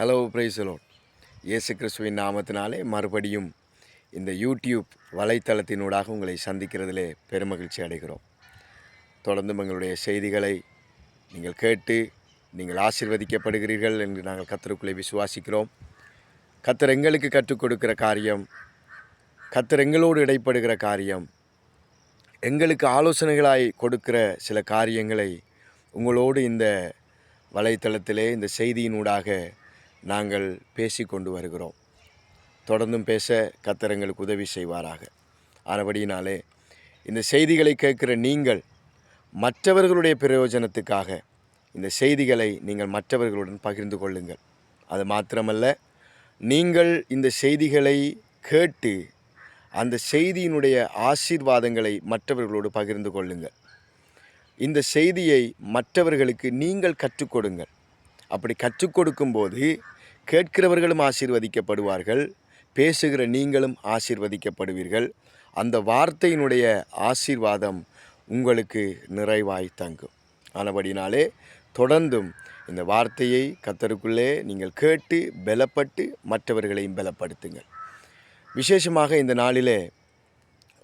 Hello பிரைசலோன் இயேசு கிறிஸ்துவின் நாமத்தினாலே மறுபடியும் இந்த யூடியூப் வலைத்தளத்தினூடாக உங்களை சந்திக்கிறதிலே பெருமகிழ்ச்சி அடைகிறோம். தொடர்ந்து எங்களுடைய செய்திகளை நீங்கள் கேட்டு நீங்கள் ஆசீர்வதிக்கப்படுகிறீர்கள் என்று நாங்கள் கத்தருக்குள்ளே விசுவாசிக்கிறோம். கத்தர் எங்களுக்கு கற்றுக் கொடுக்கிற காரியம் கத்தர் எங்களோடு இடைப்படுகிற காரியம் எங்களுக்கு ஆலோசனைகளாய் கொடுக்கிற சில காரியங்களை உங்களோடு இந்த வலைத்தளத்திலே இந்த செய்தியினூடாக நாங்கள் பேசி கொண்டு வருகிறோம். தொடர்ந்தும் பேச கத்தரங்களுக்கு உதவி செய்வாராக. ஆனபடியினாலே இந்த செய்திகளை கேட்கிற நீங்கள் மற்றவர்களுடைய பிரயோஜனத்துக்காக இந்த செய்திகளை நீங்கள் மற்றவர்களுடன் பகிர்ந்து கொள்ளுங்கள். அது மாத்திரமல்ல நீங்கள் இந்த செய்திகளை கேட்டு அந்த செய்தியினுடைய ஆசீர்வாதங்களை மற்றவர்களோடு பகிர்ந்து கொள்ளுங்கள். இந்த செய்தியை மற்றவர்களுக்கு நீங்கள் கற்றுக் கொடுங்கள். அப்படி கற்றுக் கொடுக்கும்போது கேட்கிறவர்களும் ஆசீர்வதிக்கப்படுவார்கள் பேசுகிற நீங்களும் ஆசீர்வதிக்கப்படுவீர்கள். அந்த வார்த்தையினுடைய ஆசீர்வாதம் உங்களுக்கு நிறைவாய் தங்கும். ஆனபடினாலே தொடர்ந்தும் இந்த வார்த்தையை கத்தருக்குள்ளே நீங்கள் கேட்டு பலப்பட்டு மற்றவர்களையும் பலப்படுத்துங்கள். விசேஷமாக இந்த நாளிலே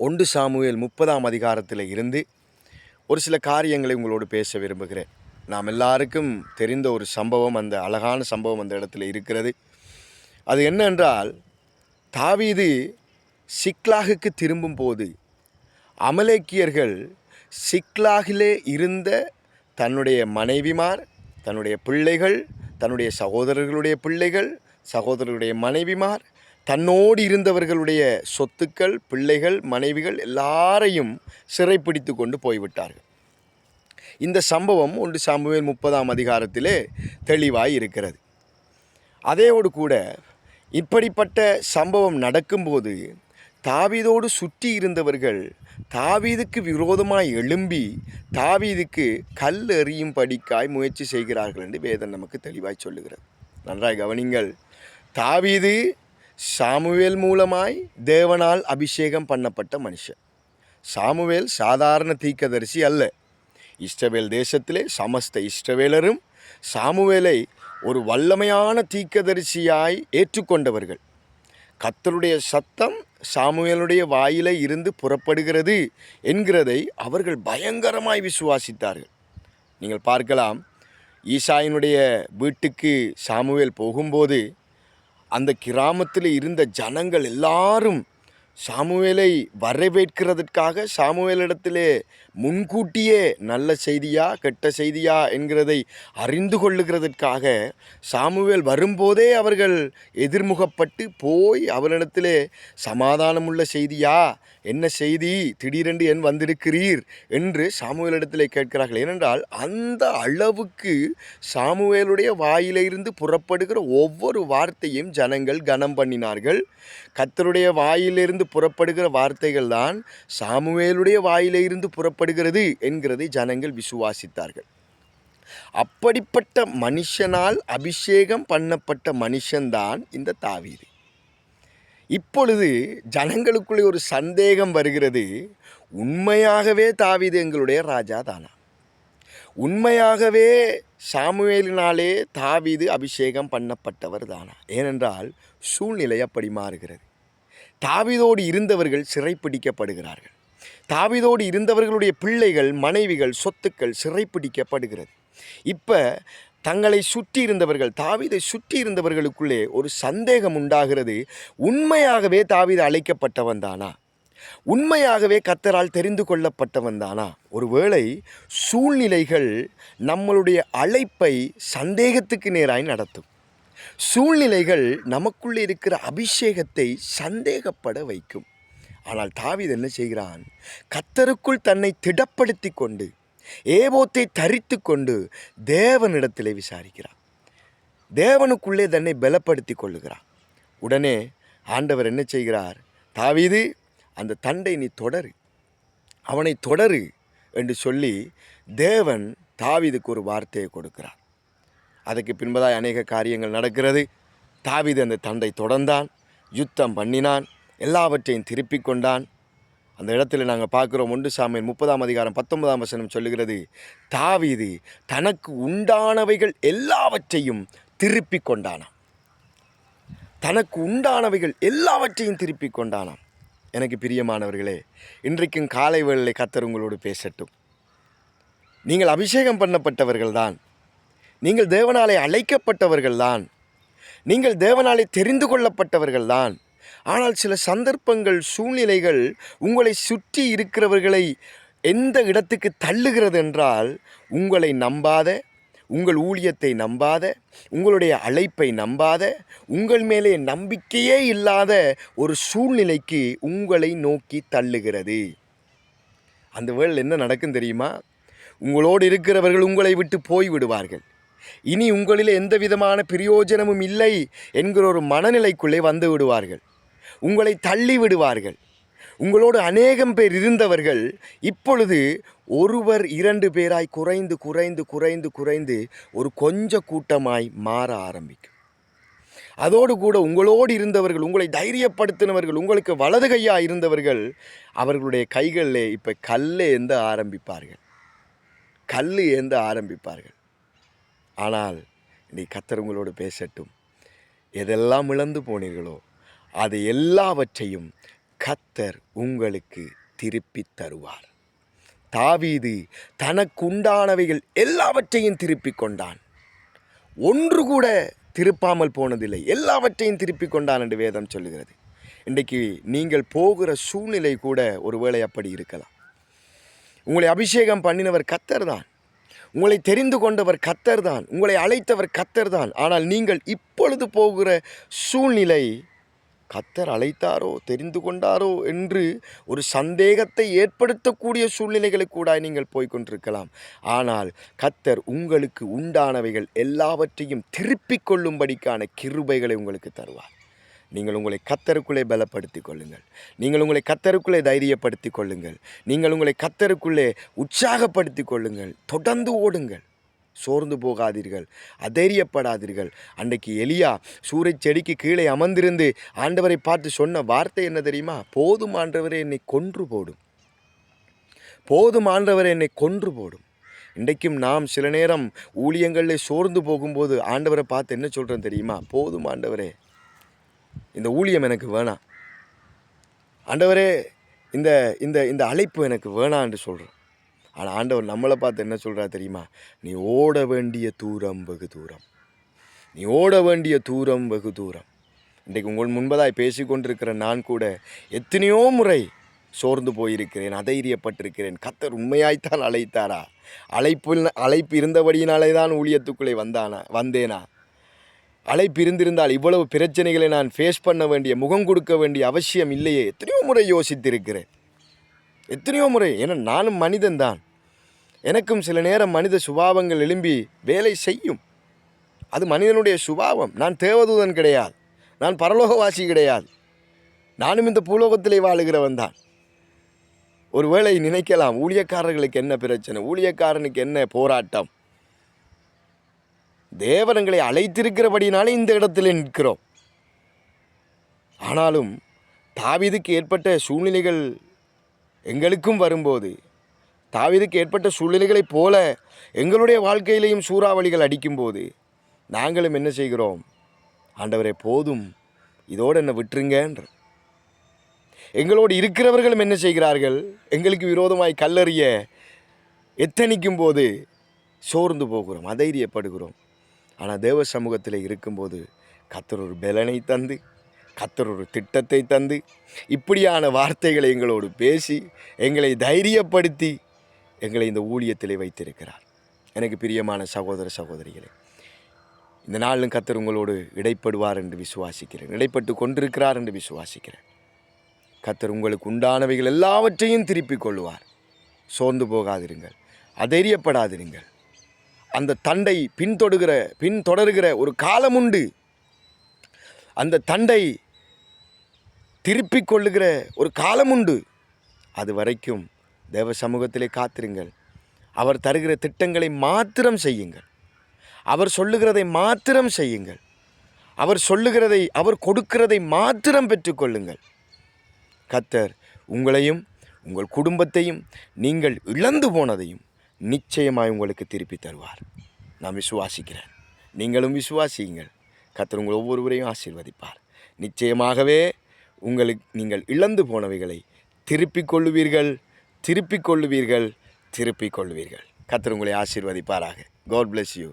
ஒன்று சாமுவேல் முப்பதாம் அதிகாரத்தில் இருந்து ஒரு சில காரியங்களை உங்களோடு பேச விரும்புகிறேன். நாம் எல்லாருக்கும் தெரிந்த ஒரு சம்பவம் அந்த அழகான சம்பவம் அந்த இடத்துல இருக்கிறது. அது என்னென்றால் தாவீது சிக்லாகுக்கு திரும்பும் போது அமலேக்கியர்கள் சிக்லாகிலே இருந்த தன்னுடைய மனைவிமார் தன்னுடைய பிள்ளைகள் தன்னுடைய சகோதரர்களுடைய பிள்ளைகள் சகோதரர்களுடைய மனைவிமார் தன்னோடு இருந்தவர்களுடைய சொத்துக்கள் பிள்ளைகள் மனைவிகள் எல்லாரையும் சிறைப்பிடித்து கொண்டு போய்விட்டார்கள். இந்த சம்பவம் ஒன்று சாமுவேல் முப்பதாம் அதிகாரத்திலே தெளிவாய் இருக்கிறது அதேயோடு கூட இப்படிப்பட்ட சம்பவம் நடக்கும்போது தாவீதோடு சுற்றி இருந்தவர்கள் தாவீதுக்கு விரோதமாய் எழும்பி தாவீதுக்கு கல் எறியும் படிக்காய் முயற்சி செய்கிறார்கள் என்று வேதம் நமக்கு தெளிவாய் சொல்லுகிறது. நன்றாய் கவனிங்கள் தாவீது சாமுவேல் மூலமாய் தேவனால் அபிஷேகம் பண்ணப்பட்ட மனுஷன். சாமுவேல் சாதாரண தீக்கதரிசி அல்ல. இஸ்ரவேல் தேசத்திலே சமஸ்த இஷ்டவேலரும் சாமுவேலை ஒரு வல்லமையான தீக்கதரிசியாய் ஏற்றுக்கொண்டவர்கள். கத்தருடைய சத்தம் சாமுவேலுடைய வாயில இருந்து புறப்படுகிறது என்கிறதை அவர்கள் பயங்கரமாய் விசுவாசித்தார்கள். நீங்கள் பார்க்கலாம் ஈசாயினுடைய வீட்டுக்கு சாமுவேல் போகும்போது அந்த கிராமத்தில் இருந்த ஜனங்கள் எல்லாரும் சாமுவேலை வரவேற்கிறதற்காக சாமுவேலிடத்திலே முன்கூட்டியே நல்ல செய்தியா கெட்ட செய்தியா என்கிறதை அறிந்து கொள்ளுகிறதற்காக சாமுவேல் வரும்போதே அவர்கள் எதிர்முகப்பட்டு போய் அவரிடத்திலே சமாதானமுள்ள செய்தியா? என்ன செய்தி? திடீரென்று என் வந்திருக்கிறீர் என்று சாமுவேலிடத்திலே கேட்கிறார்கள். ஏனென்றால் அந்த அளவுக்கு சாமுவேலுடைய வாயிலிருந்து புறப்படுகிற ஒவ்வொரு வார்த்தையும் ஜனங்கள் கனம் பண்ணினார்கள். கத்தருடைய வாயிலிருந்து புறப்படுகிற வார்த்தைகள் தான் சாமுவேலுடைய வாயிலிருந்து புறப்படு செய்யப்படுகிறது என்கிறதை ஜனங்கள் விசுவாசித்தார்கள். அப்படிப்பட்ட மனுஷனால் அபிஷேகம் பண்ணப்பட்ட மனுஷன்தான் இந்த தாவீது. இப்பொழுது ஜனங்களுக்குள்ளே ஒரு சந்தேகம் வருகிறது. உண்மையாகவே தாவீது எங்களுடைய ராஜா தானா? உண்மையாகவே சாமுவேலினாலே தாவீது அபிஷேகம் பண்ணப்பட்டவர் தானா? ஏனென்றால் சூழ்நிலை அப்படி மாறுகிறது. தாவீதோடு இருந்தவர்கள் சிறைப்பிடிக்கப்படுகிறார்கள். தாவீதோடு இருந்தவர்களுடைய பிள்ளைகள் மனைவிகள் சொத்துக்கள் சிறைப்பிடிக்கப்படுகிறது. இப்போ தங்களை சுற்றி இருந்தவர்கள் தாவீதை சுற்றி இருந்தவர்களுக்குள்ளே ஒரு சந்தேகம் உண்டாகிறது. உண்மையாகவே தாவித அழைக்கப்பட்டவன் தானா? உண்மையாகவே கத்தரால் தெரிந்து கொள்ளப்பட்டவன் தானா? ஒருவேளை சூழ்நிலைகள் நம்மளுடைய அழைப்பை சந்தேகத்துக்கு நேராய் நடத்தும். சூழ்நிலைகள் நமக்குள்ளே இருக்கிற அபிஷேகத்தை சந்தேகப்பட வைக்கும். ஆனால் தாவீது என்ன செய்கிறான்? கத்தருக்குள் தன்னை திடப்படுத்தி கொண்டு ஏபோத்தை தரித்து கொண்டு தேவனிடத்திலே விசாரிக்கிறான் தேவனுக்குள்ளே தன்னை பலப்படுத்தி கொள்ளுகிறான் உடனே ஆண்டவர் என்ன செய்கிறார்? தாவீது அந்த தண்டை நீ தொடரு. அவனை தொடரு என்று சொல்லி தேவன் தாவீதுக்கு ஒரு வார்த்தையை கொடுக்கிறார். அதுக்கு பின்பதாய் அநேக காரியங்கள் நடக்கிறது. தாவீது அந்த தண்டை தொடர்ந்தான் யுத்தம் பண்ணினான். எல்லாவற்றையும் திருப்பிக் கொண்டான். அந்த இடத்துல நாங்கள் பார்க்குறோம் ஒன்று சாமியின் முப்பதாம் அதிகாரம் பத்தொன்பதாம் வசனம் சொல்லுகிறது தாவீது தனக்கு உண்டானவைகள் எல்லாவற்றையும் திருப்பி கொண்டானாம். தனக்கு உண்டானவைகள் எல்லாவற்றையும் திருப்பி கொண்டானாம். எனக்கு பிரியமானவர்களே இன்றைக்கும் காலை வேளையிலே கத்தர் உங்களோடு பேசட்டும். நீங்கள் அபிஷேகம் பண்ணப்பட்டவர்கள்தான் நீங்கள் தேவனாலே அழைக்கப்பட்டவர்கள்தான் நீங்கள் தேவனாலே தெரிந்து கொள்ளப்பட்டவர்கள்தான் ஆனால் சில சந்தர்ப்பங்கள் சூழ்நிலைகள் உங்களை சுற்றி இருக்கிறவர்களை எந்த இடத்துக்கு தள்ளுகிறது என்றால் உங்களை நம்பாத உங்கள் ஊழியத்தை நம்பாத உங்களுடைய அழைப்பை நம்பாத உங்கள் மேலே நம்பிக்கையே இல்லாத ஒரு சூழ்நிலைக்கு உங்களை நோக்கி தள்ளுகிறது. அந்த வேளையில் என்ன நடக்கும் தெரியுமா? உங்களோடு இருக்கிறவர்கள் உங்களை விட்டு போய் விடுவார்கள். இனி உங்களில் எந்த விதமான பிரயோஜனமும் இல்லை என்கிற ஒரு மனநிலைக்குள்ளே வந்து விடுவார்கள். உங்களை தள்ளி விடுவார்கள் உங்களோடு அநேகம் பேர் இருந்தவர்கள் இப்பொழுது ஒருவர் இரண்டு பேராய் குறைந்து குறைந்து குறைந்து குறைந்து ஒரு கொஞ்ச கூட்டமாய் மாற ஆரம்பிக்கும். அதோடு கூட உங்களோடு இருந்தவர்கள் உங்களை தைரியப்படுத்தினவர்கள் உங்களுக்கு வலது கையாக இருந்தவர்கள் அவர்களுடைய கைகளில் இப்போ கல் எந்த ஆரம்பிப்பார்கள். கல் ஏந்த ஆரம்பிப்பார்கள். ஆனால் நீ கத்தர் உங்களோடு பேசட்டும். எதெல்லாம் இழந்து போனீர்களோ அது எல்லாவற்றையும் கத்தர் உங்களுக்கு திருப்பி தருவார். தாவீது தனக்குண்டானவைகள் எல்லாவற்றையும் திருப்பிக் கொண்டான். ஒன்று கூட திருப்பாமல் போனதில்லை. எல்லாவற்றையும் திருப்பி கொண்டான் என்று வேதம் சொல்லுகிறது. இன்றைக்கு நீங்கள் போகிற சூழ்நிலை கூட ஒருவேளை அப்படி இருக்கலாம். உங்களை அபிஷேகம் பண்ணினவர் கத்தர் தான் உங்களை தெரிந்து கொண்டவர் கத்தர் தான் உங்களை அழைத்தவர் கத்தர் தான் ஆனால் நீங்கள் இப்பொழுது போகிற சூழ்நிலை கத்தர் அழைத்தாரோ தெரிந்து கொண்டாரோ என்று ஒரு சந்தேகத்தை ஏற்படுத்தக்கூடிய சூழ்நிலைகளை கூட நீங்கள் போய்க்கொண்டிருக்கலாம் ஆனால் கத்தர் உங்களுக்கு உண்டானவைகள் எல்லாவற்றையும் திருப்பிக் கொள்ளும்படிக்கான கிருபைகளை உங்களுக்கு தருவார். நீங்கள் உங்களை கத்தருக்குள்ளே பலப்படுத்திக் கொள்ளுங்கள். நீங்கள் உங்களை கத்தருக்குள்ளே தைரியப்படுத்திக் கொள்ளுங்கள். நீங்கள் உங்களை கத்தருக்குள்ளே உற்சாகப்படுத்திக் கொள்ளுங்கள். தொடர்ந்து ஓடுங்கள். சோர்ந்து போகாதீர்கள் அதைரியப்படாதீர்கள். அன்றைக்கு எலியா சூறைச் செடிக்கு கீழே அமர்ந்திருந்து ஆண்டவரை பார்த்து சொன்ன வார்த்தை என்ன தெரியுமா? போதும் ஆண்டவரே என்னை கொன்று போடும். போதும் ஆண்டவரே என்னை கொன்று போடும். இன்றைக்கும் நாம் சில நேரம் ஊழியங்களில் சோர்ந்து போகும்போது ஆண்டவரை பார்த்து என்ன சொல்கிறேன் தெரியுமா? போதும் ஆண்டவரே இந்த ஊழியம் எனக்கு வேணாம். ஆண்டவரே இந்த இந்த இந்த அழைப்பு எனக்கு வேணான்னு சொல்கிறோம் ஆனால் ஆண்டவர் நம்மளை பார்த்து என்ன சொல்கிறா தெரியுமா? நீ ஓட வேண்டிய தூரம் வெகு தூரம். நீ ஓட வேண்டிய தூரம் வெகு தூரம். இன்றைக்கு உங்கள் முன்பதாய் பேசிக்கொண்டிருக்கிற நான் கூட எத்தனையோ முறை சோர்ந்து போயிருக்கிறேன் அதைரியப்பட்டிருக்கிறேன் கத்தர் உண்மையாய்த்தான் அழைத்தாரா? அழைப்பு அழைப்பு இருந்தபடியினாலே தான் ஊழியத்துக்குள்ளே வந்தானா வந்தேனா? அழைப்பு இருந்திருந்தால் இவ்வளவு பிரச்சனைகளை நான் ஃபேஸ் பண்ண வேண்டிய முகம் கொடுக்க வேண்டிய அவசியம் இல்லையே. எத்தனையோ முறை யோசித்திருக்கிறேன். எத்தனையோ முறை ஏன்னா நானும் மனிதன்தான் எனக்கும் சில நேரம் மனித சுபாவங்கள் எழும்பி வேலை செய்யும். அது மனிதனுடைய சுபாவம். நான் தேவதூதன் கிடையாது. நான் பரலோகவாசி கிடையாது. நானும் இந்த பூலோகத்திலே வாழுகிறவன் தான். ஒருவேளை நினைக்கலாம் ஊழியக்காரர்களுக்கு என்ன பிரச்சனை? ஊழியக்காரனுக்கு என்ன போராட்டம்? தேவனங்களை அழைத்திருக்கிறபடினாலே இந்த இடத்துல நிற்கிறோம். ஆனாலும் தாவிதுக்கு ஏற்பட்ட சூழ்நிலைகள் எங்களுக்கும் வரும்போது. தாவிதுக்கு ஏற்பட்ட சூழ்நிலைகளைப் போல எங்களுடைய வாழ்க்கையிலையும் சூறாவளிகள் அடிக்கும்போது நாங்களும் என்ன செய்கிறோம்? ஆண்டவரே போதும். இதோடு என்னை விட்டுருங்கன்ற. எங்களோடு இருக்கிறவர்களும் என்ன செய்கிறார்கள்? எங்களுக்கு விரோதமாய் கல்லறிய எத்தனிக்கும் போது சோர்ந்து போகிறோம் அதைரியப்படுகிறோம் ஆனால் தேவ சமூகத்தில் இருக்கும்போது கத்தர் ஒரு பலனை தந்து கத்தர் ஒரு திட்டத்தை தந்து இப்படியான வார்த்தைகளை எங்களோடு பேசி எங்களை தைரியப்படுத்தி எங்களை இந்த ஊழியத்திலே வைத்திருக்கிறார். எனக்கு பிரியமான சகோதர சகோதரிகளே இந்த நாளிலும் கத்தர் உங்களோடு இடைப்படுவார் என்று விசுவாசிக்கிறேன். இடைப்பட்டு கொண்டிருக்கிறார் என்று விசுவாசிக்கிறேன். கத்தர் உங்களுக்கு உண்டானவைகள் எல்லாவற்றையும் திருப்பிக் கொள்வார். சோர்ந்து போகாதிருங்கள் அதைரியப்படாதிருங்கள். அந்த தண்டை பின்தொடுகிற பின்தொடர்கிற ஒரு காலம் உண்டு அந்த தண்டை திருப்பிக் கொள்ளுகிற ஒரு காலம் உண்டு. அது வரைக்கும் தேவ சமூகத்திலே காத்திருங்கள். அவர் தருகிற திட்டங்களை மாத்திரம் செய்யுங்கள். அவர் சொல்லுகிறதை மாத்திரம் செய்யுங்கள். அவர் சொல்லுகிறதை அவர் கொடுக்கிறதை மாத்திரம் பெற்றுக்கொள்ளுங்கள் கத்தர் உங்களையும் உங்கள் குடும்பத்தையும் நீங்கள் இழந்து போனதையும் நிச்சயமாய் உங்களுக்கு திருப்பி தருவார். நான் விசுவாசிக்கிறேன். நீங்களும் விசுவாசியுங்கள். கத்தர் உங்கள் ஒவ்வொருவரையும் ஆசீர்வதிப்பார். நிச்சயமாகவே உங்களுக்கு நீங்கள் இழந்து போனவைகளை திருப்பிக் கொள்ளுவீர்கள் திருப்பிக் கொள்ளுவீர்கள் திருப்பிக் கொள்ளுவீர்கள். கர்த்தர் உங்களை ஆசீர்வதிப்பாராக. God bless you